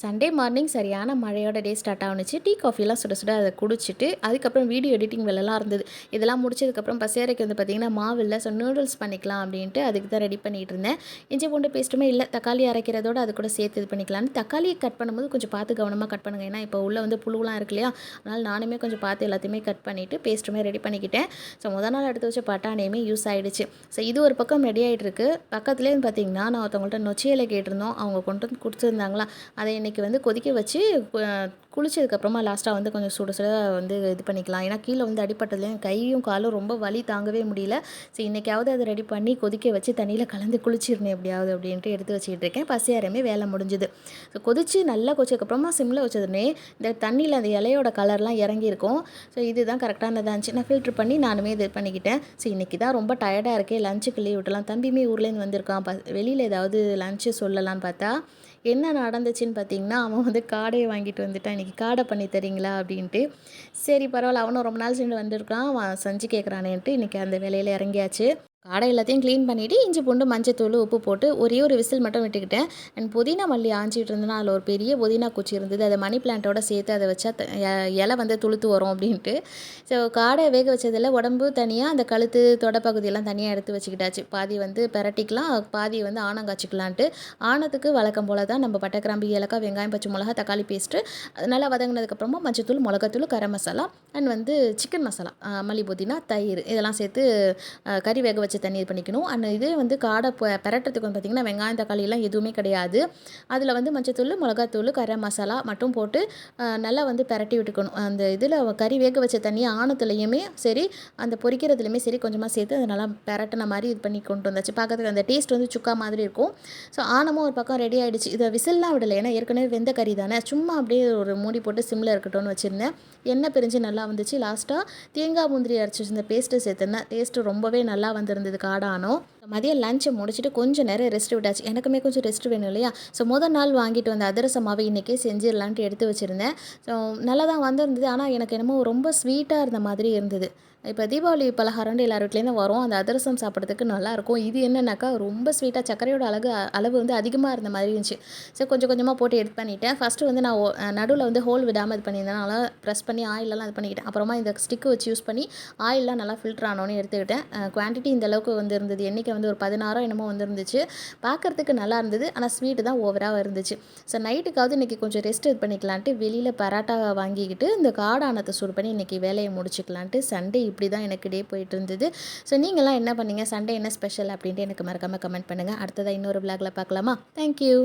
Sunday morning சரியான மழையோட day start ஆகுனுச்சு tea காஃபிலாம் சுட சுட அதை குடிச்சிட்டு அதுக்கப்புறம் வீடியோ எடிட்டிங் வேலைலாம் இருந்தது. இதெல்லாம் முடிச்சதுக்கப்புறம் பசேரைக்கு வந்து பார்த்திங்கன்னா மாவு இல்லை ஸோ நூடுல்ஸ் பண்ணிக்கலாம் அப்படின்ட்டு அதுக்கு தான் ரெடி பண்ணிகிட்டு இருந்தேன். இஞ்சி பூண்டு பேஸ்ட்டுமே இல்லை. தக்காளி அரைக்கிறதோட அது கூட சேர்த்து இது பண்ணிக்கலாம்னு. தக்காளியை கட் பண்ணும்போது கொஞ்சம் பார்த்து கவனமாக கட் பண்ணுங்கள் ஏன்னா இப்போ உள்ளே வந்து புழுலாம் இருக்கு இல்லையா? அதனால் நானுமே கொஞ்சம் பார்த்து எல்லாத்தையுமே கட் பண்ணிவிட்டு பேஸ்ட்டுமே ரெடி பண்ணிக்கிட்டேன். ஸோ முதல் நாள் எடுத்து வச்ச பட்டாணியுமே யூஸ் ஆகிடுச்சு ஸோ இது ஒரு பக்கம் ரெடி ஆகிட்டு இருக்கு. பக்கத்துலேருந்து பார்த்தீங்கன்னா நான் ஒருத்தவங்கள்ட்ட நொச்சியலை கேட்டிருந்தோம். அவங்க கொண்டு வந்து கொடுத்துருந்தாங்களா? அதை இன்றைக்கி வந்து கொதிக்க வச்சு குளிச்சதுக்கப்புறமா லாஸ்ட்டாக வந்து கொஞ்சம் சுட சுட வந்து இது பண்ணிக்கலாம். ஏன்னா கீழே வந்து அடிப்பட்டதுலேயும் கையும் காலும் ரொம்ப வலி தாங்கவே முடியல. ஸோ இன்றைக்காவது அதை ரெடி பண்ணி கொதிக்க வச்சு தண்ணியில் கலந்து குளிச்சிடணும் எப்படியாவது அப்படின்ட்டு எடுத்து வச்சுக்கிட்டு இருக்கேன். பசியாரமே வேலை முடிஞ்சுது. ஸோ கொதித்து நல்லா கொச்சதுக்கப்புறமா சிம்மில் வச்சதுனே இந்த தண்ணியில் அந்த இலையோட கலர்லாம் இறங்கியிருக்கும். ஸோ இதுதான் கரெக்டானதாக இருந்துச்சு. நான் ஃபில்ட்ரு பண்ணி நானுமே இது பண்ணிக்கிட்டேன். ஸோ இன்றைக்கி தான் ரொம்ப டயர்டாக இருக்கே. லஞ்சுக்கு லீவ் விட்டலாம் தம்பியுமே ஊர்லேருந்து வந்திருக்கான். ப வெளியில் ஏதாவது லஞ்சு சொல்லலான்னு பார்த்தா என்ன நடந்துச்சுன்னு பார்த்தீங்கன்னா அவன் வந்து காடையை வாங்கிட்டு வந்துட்டான். இன்றைக்கி காடை பண்ணி தரீங்களா? அப்படின்ட்டு. சரி பரவாயில்ல. அவனும் ரொம்ப நாள் சென்று வந்திருக்கான். அவன் செஞ்சு கேட்குறானேன்ட்டு இன்றைக்கி அந்த வேலையில் இறங்கியாச்சு. காடை எல்லாத்தையும் க்ளீன் பண்ணிவிட்டு இஞ்சி பூண்டு மஞ்சத்தூள் உப்பு போட்டு ஒரே ஒரு விசில் மட்டும் விட்டுக்கிட்டேன். அண்ட் புதினா மல்லி ஆஞ்சிட்டு இருந்ததுனா அதில் ஒரு பெரிய புதினா குச்சி இருந்தது. அதை மணி பிளான்ட்டோட சேர்த்து அதை வச்சா இலை வந்து துளுத்து வரும் அப்படின்ட்டு. ஸோ காடை வேக வச்சதில் உடம்பு தனியாக அந்த கழுத்து தொடப்பகுதியெல்லாம் தனியாக எடுத்து வச்சுக்கிட்டாச்சு. பாதி வந்து பெரட்டிக்கலாம் பாதி வந்து ஆணம் காய்ச்சிக்கலான்ட்டு. ஆணத்துக்கு வழக்கம் போல் தான் நம்ம பட்டை கிராம்பு ஏலக்காய் வெங்காயம் பச்சை மிளகா தக்காளி பேஸ்ட்டு நல்லா வதங்கினதுக்கப்புறமா மஞ்சத்தூள் மிளகாத்தூள் கரம் மசாலா அண்ட் வந்து சிக்கன் மசாலா மல்லி புதினா தயிர் இதெல்லாம் சேர்த்து கறி வேக வச்ச தண்ணி இது பண்ணிக்கணும். அண்ட் இதே வந்து காடை பெரட்டுறதுக்கு வந்து பார்த்திங்கன்னா வெங்காயம் தக்காளி எல்லாம் எதுவுமே கிடையாது. அதில் வந்து மஞ்சத்தூள் மிளகாத்தூள் கரை மசாலா மட்டும் போட்டு நல்லா வந்து பெரட்டி விட்டுக்கணும். அந்த இதில் கறி வேக வச்ச தண்ணி ஆணத்துலேயுமே சரி அந்த பொரிக்கிறதுலையுமே சரி கொஞ்சமாக சேர்த்து அதை நல்லா பெரட்டின மாதிரி இது பண்ணி கொண்டு வந்தாச்சு. பார்க்கறதுக்கு அந்த டேஸ்ட் வந்து சுக்கா மாதிரி இருக்கும். ஸோ ஆணமும் ஒரு பக்கம் ரெடி ஆகிடுச்சு இதை விசில்லாம் விடலை. ஏன்னா ஏற்கனவே வெந்த கறி தானே. சும்மா அப்படியே ஒரு மூடி போட்டு சிம்மில் இருக்கட்டும்னு வச்சுருந்தேன். எண்ணெய் பிரிஞ்சு நல்லா வந்துச்சு. லாஸ்ட்டாக தேங்காய் முந்திரி அரைச்சி வச்சிருந்த பேஸ்ட்டு சேர்த்துருந்தேன் டேஸ்ட்டு ரொம்பவே நல்லா வந்திருந்தது இருந்தது காடானோ? மதியம் லஞ்சை முடிச்சுட்டு கொஞ்சம் நேரம் ரெஸ்ட் விட்டாச்சு. எனக்குமே கொஞ்சம் ரெஸ்ட் வேணும் இல்லையா? ஸோ முதல் நாள் வாங்கிட்டு வந்த அதிரசமாவை இன்றைக்கே செஞ்சிடலான்ட்டு எடுத்து வச்சுருந்தேன். ஸோ நல்லா தான் வந்திருந்தது. ஆனால் எனக்கு என்னமோ ரொம்ப ஸ்வீட்டாக இருந்த மாதிரி இருந்தது. இப்போ தீபாவளி பலகாரம்னு எல்லார் வீட்லேருந்து வரும். அந்த அதிரசம் சாப்பிட்றதுக்கு நல்லாயிருக்கும். இது என்னென்னாக்கா ரொம்ப ஸ்வீட்டாக சர்க்கரையோட அழகு அளவு வந்து அதிகமாக இருந்த மாதிரி இருந்துச்சு. ஸோ கொஞ்சம் கொஞ்சமாக போட்டு எடுத்து பண்ணிவிட்டேன் ஃபஸ்ட்டு வந்து நான் நடுவில் வந்து ஹோல் விடாமல் இது பண்ணியிருந்தேன். நல்லா ப்ரெஸ் பண்ணி ஆயிலெல்லாம் இது பண்ணிக்கிட்டேன். அப்புறமா இந்த ஸ்டிக்கு வச்சு யூஸ் பண்ணி ஆயிலெலாம் நல்லா ஃபில்டர் ஆனோன்னு எடுத்துக்கிட்டேன். குவான்டிட்டி இந்தளவுக்கு வந்து இருந்தது என்றைக்கு வந்து ஒரு பதினாறோ என்னமோ வந்துருந்துச்சு. பார்க்குறதுக்கு நல்லா இருந்தது. ஆனால் ஸ்வீட்டு தான் ஓவராக இருந்துச்சு. ஸோ நைட்டுக்காவது இன்றைக்கி கொஞ்சம் ரெஸ்ட் இது பண்ணிக்கலான்ட்டு வெளியில் பராட்டா வாங்கிக்கிட்டு இந்த காடானத்தை சூடு பண்ணி இன்றைக்கி வேலையை முடிச்சுக்கலான்ட்டு சண்டே இப்படி தான் எனக்கு டே போயிட்டு இருந்தது. ஸோ நீங்களாம் என்ன பண்ணீங்க? சண்டே என்ன ஸ்பெஷல் அப்படின்ட்டு எனக்கு மறக்காமல் கமெண்ட் பண்ணுங்கள் அடுத்ததாக இன்னொரு விளாகில் பார்க்கலாமா தேங்க்யூ